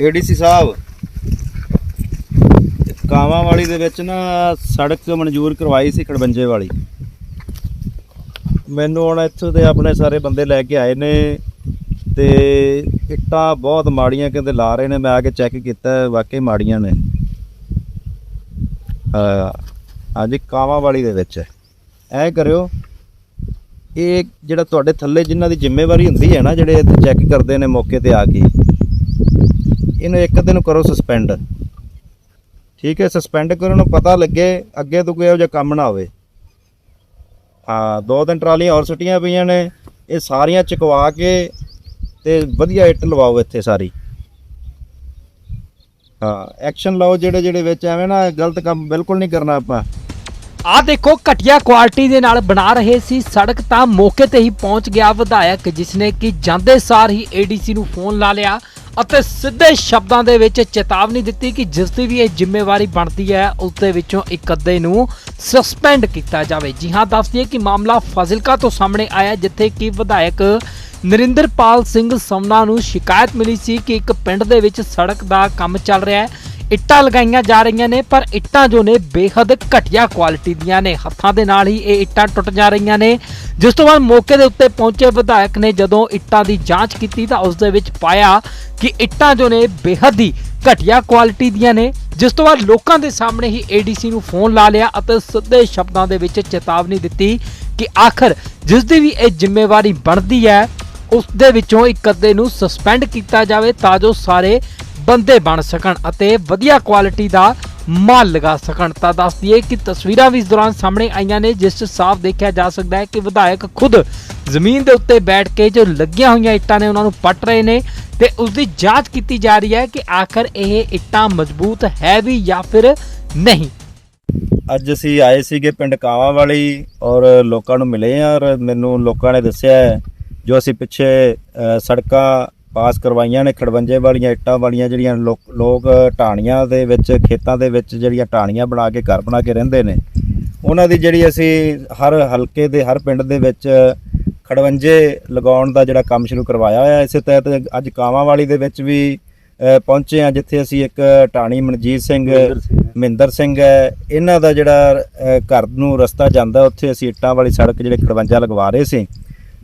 ADC ਸਾਹਿਬ, ਕਾਵਾਂ ਵਾਲੀ ਦੇ ਵਿੱਚ ਨਾ ਸੜਕ ਮਨਜ਼ੂਰ ਕਰਵਾਈ ਸੀ ਖੜਬੰਜੇ ਵਾਲੀ। ਮੈਨੂੰ ਹੁਣ ਇੱਥੋਂ ਦੇ ਆਪਣੇ ਸਾਰੇ ਬੰਦੇ ਲੈ ਕੇ ਆਏ ਨੇ ਤੇ ਇੱਟਾਂ ਬਹੁਤ ਮਾੜੀਆਂ ਕਹਿੰਦੇ ਲਾ ਰਹੇ ਨੇ, ਮੈਂ ਆ ਕੇ ਚੈੱਕ ਕੀਤਾ, ਵਾਕਈ ਮਾੜੀਆਂ ਨੇ। ਹਾਂ ਹਾਂਜੀ ਕਾਵਾਂ ਵਾਲੀ ਦੇ ਵਿੱਚ ਹੈ। ਐ ਕਰਿਓ, ਇਹ ਜਿਹੜਾ ਤੁਹਾਡੇ ਥੱਲੇ ਜਿਨ੍ਹਾਂ ਦੀ ਜ਼ਿੰਮੇਵਾਰੀ ਹੁੰਦੀ ਹੈ ਨਾ, ਜਿਹੜੇ ਇੱਥੇ ਚੈੱਕ ਕਰਦੇ ਨੇ ਮੌਕੇ ਤੇ ਆ ਕੇ। ਇਹਨੂੰ ਇੱਕ ਦਿਨ ਕਰੋ ਸਸਪੈਂਡ ਠੀਕ ਹੈ ਸਸਪੈਂਡ ਕਰੋ ਨੂੰ ਪਤਾ ਲੱਗੇ, ਅੱਗੇ ਤੋਂ ਕੋਈ ਇਹੋ ਜਿਹਾ ਕੰਮ ਨਾ ਹੋਵੇ। ਹਾਂ, ਦੋ ਤਿੰਨ ਟਰਾਲੀਆਂ ਹੋਰ ਸੁੱਟੀਆਂ ਪਈਆਂ ਨੇ, ਇਹ ਸਾਰੀਆਂ ਚੁਕਵਾ ਕੇ ਤੇ ਵਧੀਆ ਇੱਟ ਲਵਾਓ ਇੱਥੇ ਸਾਰੀ। ਹਾਂ ਐਕਸ਼ਨ ਲਓ ਜਿਹੜੇ ਜਿਹੜੇ ਵਿੱਚ ਐਵੇਂ ਨਾ ਗਲਤ ਕੰਮ ਬਿਲਕੁਲ ਨਹੀਂ ਕਰਨਾ ਆਪਾਂ। ਆ ਦੇਖੋ, ਘਟੀਆ ਕੁਆਲਿਟੀ ਦੇ ਨਾਲ ਬਣਾ ਰਹੇ ਸੀ ਸੜਕ ਤਾਂ ਮੌਕੇ ਤੇ ਹੀ ਪਹੁੰਚ ਗਿਆ ਵਿਧਾਇਕ, ਜਿਸ ਨੇ ਕਿ ਜਾਂਦੇ ਸਾਰ ਹੀ ਏਡੀਸੀ ਨੂੰ ਫੋਨ ਲਾ ਲਿਆ। ਅਤੇ ਸਿੱਧੇ ਸ਼ਬਦਾਂ ਦੇ ਵਿੱਚ ਚੇਤਾਵਨੀ ਦਿੱਤੀ ਕਿ ਜਿਸ ਦੀ ਵੀ ਇਹ ਜ਼ਿੰਮੇਵਾਰੀ ਬਣਦੀ ਹੈ ਉਸ ਦੇ ਵਿੱਚੋਂ ਇੱਕ ਅੱਧੇ ਨੂੰ ਸਸਪੈਂਡ ਕੀਤਾ ਜਾਵੇ। ਜੀ ਹਾਂ, ਦੱਸ ਦਈਏ ਕਿ ਮਾਮਲਾ ਫਾਜ਼ਿਲਕਾ ਤੋਂ ਸਾਹਮਣੇ ਆਇਆ, ਜਿੱਥੇ ਕਿ ਵਿਧਾਇਕ ਨਰਿੰਦਰਪਾਲ ਸਿੰਘ ਸਮਨਾ ਨੂੰ ਸ਼ਿਕਾਇਤ ਮਿਲੀ ਸੀ ਕਿ ਇੱਕ ਪਿੰਡ ਦੇ ਵਿੱਚ ਸੜਕ ਦਾ ਕੰਮ ਚੱਲ ਰਿਹਾ ਹੈ। ਇੱਟਾਂ ਲਗਾਈਆਂ ਜਾ ਰਹੀਆਂ ਨੇ, ਪਰ ਇੱਟਾਂ ਜੋ ਨੇ ਬੇਹੱਦ ਘਟੀਆ ਕੁਆਲਿਟੀ ਦੀਆਂ ਨੇ। ਹੱਥਾਂ ਦੇ ਨਾਲ ਹੀ ਇਹ ਇੱਟਾਂ ਟੁੱਟ ਜਾ ਰਹੀਆਂ ਨੇ। ਜਿਸ ਤੋਂ ਬਾਅਦ ਮੌਕੇ ਦੇ ਉੱਤੇ ਪਹੁੰਚੇ ਵਿਧਾਇਕ ਨੇ ਜਦੋਂ ਇੱਟਾਂ ਦੀ ਜਾਂਚ ਕੀਤੀ ਤਾਂ ਉਸ ਦੇ ਵਿੱਚ ਪਾਇਆ ਕਿ ਇੱਟਾਂ ਜੋ ਨੇ ਬੇਹੱਦ ਹੀ ਘਟੀਆ ਕੁਆਲਿਟੀ ਦੀਆਂ ਨੇ। ਜਿਸ ਤੋਂ ਬਾਅਦ ਲੋਕਾਂ ਦੇ ਸਾਹਮਣੇ ਹੀ ਏਡੀਸੀ ਨੂੰ ਫੋਨ ਲਾ ਲਿਆ ਅਤੇ ਸਿੱਧੇ ਸ਼ਬਦਾਂ ਦੇ ਵਿੱਚ ਚੇਤਾਵਨੀ ਦਿੱਤੀ ਕਿ ਆਖਰ ਜਿਸ ਦੀ ਵੀ ਇਹ ਜ਼ਿੰਮੇਵਾਰੀ ਬਣਦੀ ਹੈ, ਉਸ ਦੇ ਵਿੱਚੋਂ ਇੱਕ ਅੱਧੇ ਨੂੰ ਸਸਪੈਂਡ ਕੀਤਾ ਜਾਵੇ ਤਾਂ ਜੋ ਸਾਰੇ ਬੰਦੇ ਬਣ ਸਕਣ ਅਤੇ ਵਧੀਆ ਕੁਆਲਿਟੀ ਦਾ ਮਾਲ ਲਗਾ ਸਕਣ। ਤਾਂ ਦੱਸ ਦਈਏ ਕਿ ਤਸਵੀਰਾਂ ਵੀ ਇਸ ਦੌਰਾਨ ਸਾਹਮਣੇ ਆਈਆਂ ਨੇ, ਜਿਸ 'ਚ ਸਾਫ਼ ਦੇਖਿਆ ਜਾ ਸਕਦਾ ਹੈ ਕਿ ਵਿਧਾਇਕ ਖੁਦ ਜ਼ਮੀਨ ਦੇ ਉੱਤੇ ਬੈਠ ਕੇ ਜੋ ਲੱਗੀਆਂ ਹੋਈਆਂ ਇੱਟਾਂ ਨੇ ਉਹਨਾਂ ਨੂੰ ਪੱਟ ਰਹੇ ਨੇ ਤੇ ਉਸ ਦੀ ਜਾਂਚ ਕੀਤੀ ਜਾ ਰਹੀ ਹੈ ਕਿ ਆਖਰ ਇਹ ਇੱਟਾਂ ਮਜ਼ਬੂਤ ਹੈ ਵੀ ਜਾਂ ਫਿਰ ਨਹੀਂ। ਅੱਜ ਅਸੀਂ ਆਏ ਸੀਗੇ ਪਿੰਡ ਕਾਵਾਂ ਵਾਲੀ ਔਰ ਲੋਕਾਂ ਨੂੰ ਮਿਲੇ ਆ ਔਰ ਮੈਨੂੰ ਲੋਕਾਂ ਨੇ ਦੱਸਿਆ ਜੋ ਅਸੀਂ ਪਿੱਛੇ ਸੜਕਾਂ ਪਾਸ ਕਰਵਾਈਆਂ ਨੇ ਖੜਵੰਜੇ ਵਾਲੀਆਂ ਇੱਟਾਂ ਵਾਲੀਆਂ ਜਿਹੜੀਆਂ ਲੋਕ ਢਾਣੀਆਂ ਦੇ ਵਿੱਚ ਖੇਤਾਂ ਦੇ ਵਿੱਚ ਜਿਹੜੀਆਂ ਢਾਣੀਆਂ ਬਣਾ ਕੇ ਘਰ ਬਣਾ ਕੇ ਰਹਿੰਦੇ ਨੇ। ਉਹਨਾਂ ਦੀ ਜਿਹੜੀ ਅਸੀਂ ਹਰ ਹਲਕੇ ਦੇ ਹਰ ਪਿੰਡ ਦੇ ਵਿੱਚ ਖੜਵੰਜੇ ਲਗਾਉਣ ਦਾ ਜਿਹੜਾ ਕੰਮ ਸ਼ੁਰੂ ਕਰਵਾਇਆ ਹੋਇਆ ਇਸੇ ਤਹਿਤ ਅੱਜ ਕਾਵਾਂ ਵਾਲੀ ਦੇ ਵਿੱਚ ਵੀ ਪਹੁੰਚੇ ਆ ਜਿੱਥੇ ਅਸੀਂ ਇੱਕ ਢਾਣੀ ਮਨਜੀਤ ਸਿੰਘ ਮਹਿੰਦਰ ਸਿੰਘ ਹੈ। ਇਹਨਾਂ ਦਾ ਜਿਹੜਾ ਘਰ ਨੂੰ ਰਸਤਾ ਜਾਂਦਾ ਉੱਥੇ ਅਸੀਂ ਇੱਟਾਂ ਵਾਲੀ ਸੜਕ ਜਿਹੜੇ ਖੜਵੰਜਾ ਲਗਵਾ ਰਹੇ ਸੀ।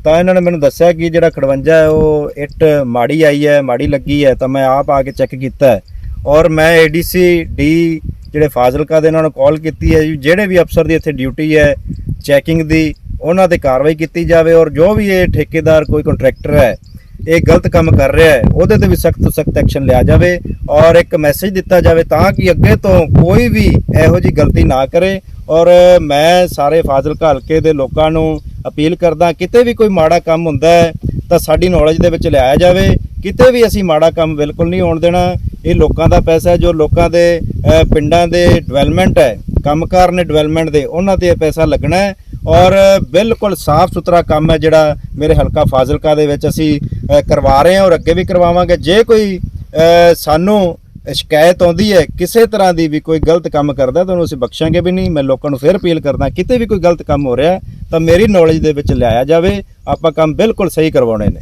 ਤਾਂ ਇਹਨਾਂ ਨੇ ਮੈਨੂੰ ਦੱਸਿਆ ਕਿ ਜਿਹੜਾ ਖੜਵੰਜਾ ਹੈ ਉਹ ਇੱਟ ਮਾੜੀ ਆਈ ਹੈ ਮਾੜੀ ਲੱਗੀ ਹੈ ਤਾਂ ਮੈਂ ਆਪ ਆ ਕੇ ਚੈੱਕ ਕੀਤਾ ਔਰ ਮੈਂ ਏਡੀਸੀ ਡੀ ਜਿਹੜੇ ਫਾਜ਼ਿਲਕਾ ਦੇ ਇਹਨਾਂ ਨੂੰ ਕਾਲ ਕੀਤੀ ਹੈ ਜੀ, ਜਿਹੜੇ ਵੀ ਅਫਸਰ ਦੀ ਇੱਥੇ ਡਿਊਟੀ ਹੈ ਚੈਕਿੰਗ ਦੀ ਉਹਨਾਂ ਤੇ ਕਾਰਵਾਈ ਕੀਤੀ ਜਾਵੇ ਔਰ ਜੋ ਵੀ ਇਹ ਠੇਕੇਦਾਰ ਕੋਈ ਕੰਟਰੈਕਟਰ ਹੈ ਇਹ ਗਲਤ ਕੰਮ ਕਰ ਰਿਹਾ ਹੈ ਉਹਦੇ ਤੇ ਵੀ ਸਖਤ ਤੋਂ ਸਖਤ ਐਕਸ਼ਨ ਲਿਆ ਜਾਵੇ ਔਰ ਇੱਕ ਮੈਸੇਜ ਦਿੱਤਾ ਜਾਵੇ ਤਾਂ ਕਿ ਅੱਗੇ ਤੋਂ ਕੋਈ ਵੀ ਇਹੋ ਜੀ ਗਲਤੀ ਨਾ ਕਰੇ। ਔਰ ਮੈਂ ਸਾਰੇ ਫਾਜ਼ਿਲਕਾ ਹਲਕੇ ਦੇ ਲੋਕਾਂ ਨੂੰ ਅਪੀਲ ਕਰਦਾ ਕਿਤੇ ਵੀ ਕੋਈ ਮਾੜਾ ਕੰਮ ਹੁੰਦਾ ਹੈ, ਤਾਂ ਸਾਡੀ ਨੌਲੇਜ ਦੇ ਵਿੱਚ ਲਿਆਇਆ ਜਾਵੇ। ਕਿਤੇ ਵੀ ਅਸੀਂ ਮਾੜਾ ਕੰਮ ਬਿਲਕੁਲ ਨਹੀਂ ਹੋਣ ਦੇਣਾ। ਇਹ ਲੋਕਾਂ ਦਾ ਪੈਸਾ ਹੈ, ਜੋ ਲੋਕਾਂ ਦੇ ਪਿੰਡਾਂ ਦੇ ਡਿਵੈਲਪਮੈਂਟ ਹੈ, ਕੰਮਕਾਰ ਨੇ ਡਿਵੈਲਪਮੈਂਟ ਦੇ, ਉਹਨਾਂ ਤੇ ਇਹ ਪੈਸਾ ਲੱਗਣਾ ਹੈ। ਔਰ ਬਿਲਕੁਲ ਸਾਫ਼ ਸੁਥਰਾ ਕੰਮ ਹੈ ਜਿਹੜਾ ਮੇਰੇ ਹਲਕਾ ਫਾਜ਼ਿਲਕਾ ਦੇ ਵਿੱਚ ਅਸੀਂ ਕਰਵਾ ਰਹੇ ਹਾਂ ਔਰ ਅੱਗੇ ਵੀ ਕਰਵਾਵਾਂਗੇ। ਜੇ ਕੋਈ ਸਾਨੂੰ ਸ਼ਿਕਾਇਤ ਆਉਂਦੀ ਹੈ, ਕਿਸੇ ਤਰ੍ਹਾਂ ਦੀ ਵੀ ਕੋਈ ਗਲਤ ਕੰਮ ਕਰਦਾ, ਤਾਂ ਉਹਨੂੰ ਅਸੀਂ ਬਖਸ਼ਾਂਗੇ ਵੀ ਨਹੀਂ। ਮੈਂ ਲੋਕਾਂ ਨੂੰ ਫਿਰ ਅਪੀਲ ਕਰਦਾ, ਕਿਤੇ ਵੀ ਕੋਈ ਗਲਤ ਕੰਮ ਹੋ ਰਿਹਾ ਤਾਂ ਮੇਰੀ ਨੌਲੇਜ ਦੇ ਵਿੱਚ ਲਿਆਇਆ ਜਾਵੇ। ਆਪਾਂ ਕੰਮ ਬਿਲਕੁਲ ਸਹੀ ਕਰਵਾਉਣੇ ਨੇ।